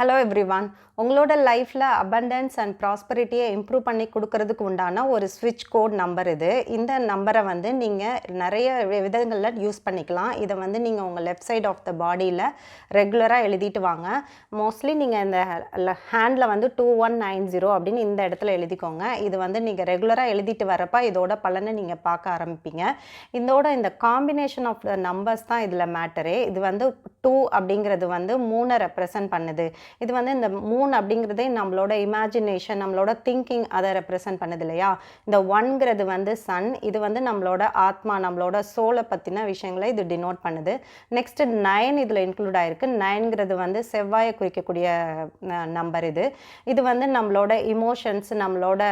Hello everyone உங்களோட லைஃப்பில் abundance and ப்ராஸ்பரிட்டியை improve பண்ணி கொடுக்கறதுக்கு உண்டான ஒரு ஸ்விட்ச் கோட் நம்பர் இது. இந்த நம்பரை வந்து நீங்கள் நிறைய விதங்களில் யூஸ் பண்ணிக்கலாம். இதை வந்து நீங்கள் உங்கள் லெஃப்ட் சைட் ஆஃப் த பாடியில் ரெகுலராக எழுதிட்டு வாங்க. மோஸ்ட்லி நீங்கள் இந்த ஹேண்டில் வந்து டூ ஒன் நைன் ஜீரோ அப்படின்னு இந்த இடத்துல எழுதிக்கோங்க. இது வந்து நீங்கள் ரெகுலராக எழுதிட்டு வரப்ப இதோட பலனை நீங்கள் பார்க்க ஆரம்பிப்பீங்க. இதோட இந்த காம்பினேஷன் ஆஃப் த நம்பர்ஸ் தான் இதில் மேட்டரே இது வந்து டூ அப்படிங்கிறது வந்து மூணை ரெப்ரசன்ட் பண்ணுது. இது வந்து இந்த மூணு அப்படிங்கிறதே நம்மளோட இமேஜினேஷன் நம்மளோட திங்கிங் அதை ரெப்ரசன்ட் பண்ணுது இல்லையா? இந்த ஒன்ங்கிறது வந்து சன் இது வந்து நம்மளோட ஆத்மா நம்மளோட சோலை பற்றின விஷயங்களை இது டினோட் பண்ணுது. நெக்ஸ்ட் நைன் இதில் இன்க்ளூட் ஆயிருக்கு. நைன்ங்கிறது வந்து செவ்வாயை குறிக்கக்கூடிய நம்பர் இது. இது வந்து நம்மளோட இமோஷன்ஸ் நம்மளோட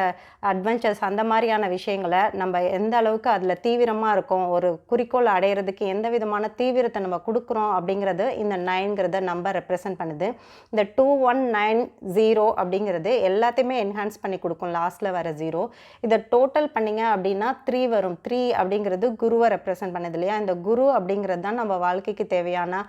அட்வென்ச்சர்ஸ் அந்த மாதிரியான விஷயங்களை நம்ம எந்த அளவுக்கு அதில் தீவிரமாக இருக்கோம் ஒரு குறிக்கோள் அடையிறதுக்கு எந்த விதமான தீவிரத்தை நம்ம கொடுக்குறோம் அப்படிங்கிறது இந்த நைன்கிறத நம்பர் ரெப்ரசன்ட் பண்ணுது. இந்த டூ ஒன் நைன் ஜீரோ அப்படிங்கிறது எல்லாத்தையுமே என்ஹான்ஸ் பண்ணி கொடுக்கும் லாஸ்ட்டில் வர ஜீரோ இதை டோட்டல் பண்ணிங்க அப்படின்னா த்ரீ வரும். த்ரீ அப்படிங்கிறது குருவை ரெப்ரசன்ட் பண்ணுது இல்லையா? இந்த குரு அப்படிங்கிறது தான் நம்ம வாழ்க்கைக்கு தேவையான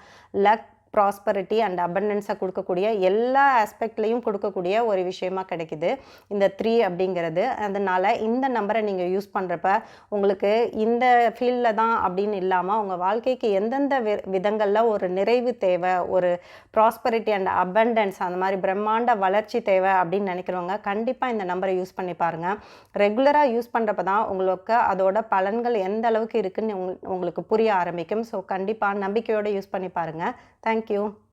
லக் ப்ராஸ்பரிட்டி அண்ட் அபண்டன்ஸாக கொடுக்கக்கூடிய எல்லா ஆஸ்பெக்ட்லேயும் கொடுக்கக்கூடிய ஒரு விஷயமா கிடைக்குது. இந்த த்ரீ அப்படிங்கிறது. அதனால் இந்த நம்பரை நீங்கள் யூஸ் பண்ணுறப்ப உங்களுக்கு இந்த ஃபீல்டில் தான் அப்படின்னு இல்லாமல் உங்கள் வாழ்க்கைக்கு எந்தெந்த வி விதங்களில் ஒரு நிறைவு தேவை ஒரு ப்ராஸ்பரிட்டி அண்ட் அபண்டன்ஸ் அந்த மாதிரி பிரம்மாண்ட வளர்ச்சி தேவை அப்படின்னு நினைக்கிறவங்க கண்டிப்பாக இந்த நம்பரை யூஸ் பண்ணி பாருங்கள் ரெகுலராக யூஸ் பண்ணுறப்ப தான் உங்களுக்கு அதோட பலன்கள் எந்த அளவுக்கு இருக்குன்னு உங்களுக்கு புரிய ஆரம்பிக்கும். ஸோ கண்டிப்பாக நம்பிக்கையோடு யூஸ் பண்ணி பாருங்கள் தேங்க்யூ thank you.